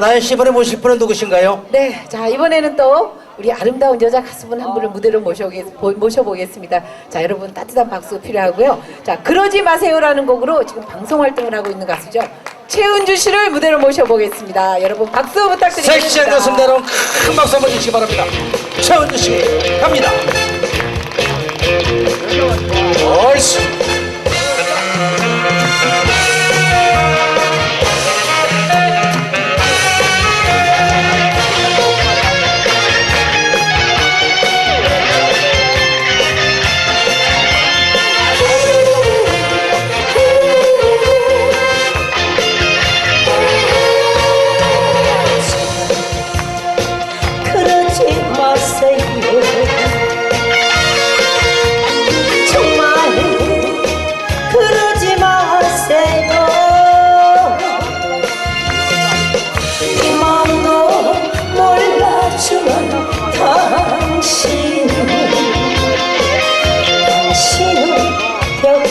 나연 씨 이번에 모실 분은 누구신가요? 네, 자 이번에는 또 우리 아름다운 여자 가수분 한 분을 무대로 모셔보겠, 보- 모셔보겠 습니다. 자 여러분 따뜻한 박수 필요하고요. 자 그러지 마세요라는 곡으로 지금 방송 활동을 하고 있는 가수죠. 최은주 씨를 무대로 모셔보겠습니다. 여러분 박수 부탁드립니다. 섹시한 가수입니다 여러분 큰 박수 한번 주시기 바랍니다 최은주 씨 갑니다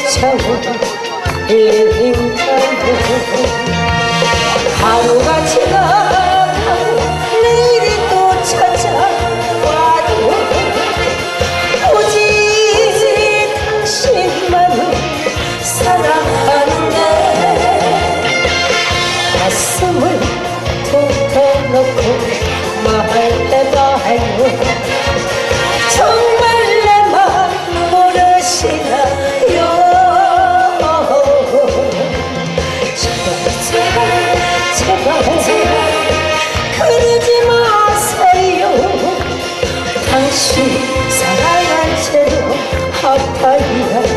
벽차고 일인가요 하루가 지나가고 내일이 또 찾아와도 오직 당신만을 사랑하는데 가슴을 툭 터놓고 말해 말고 당신 사랑한 채로 아파야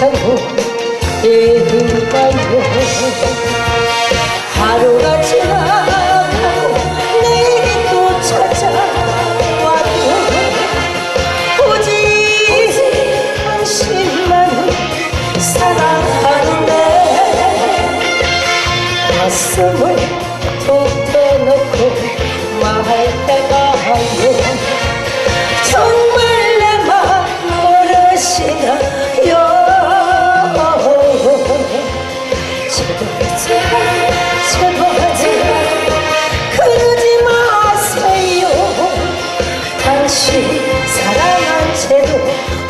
벽차고 애들까요 하루가 지나가고 내일이 또 찾아와도 오직 당신만을 사랑하는데 가슴을 툭 터놓고 말해봐요 같이 사랑한 채로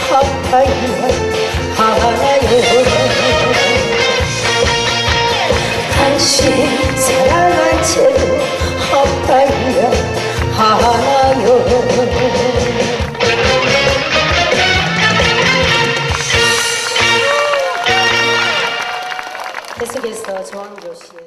아파요 하나요 같이 사랑한 채로 아파요 하나요 계속해서 저항조 씨의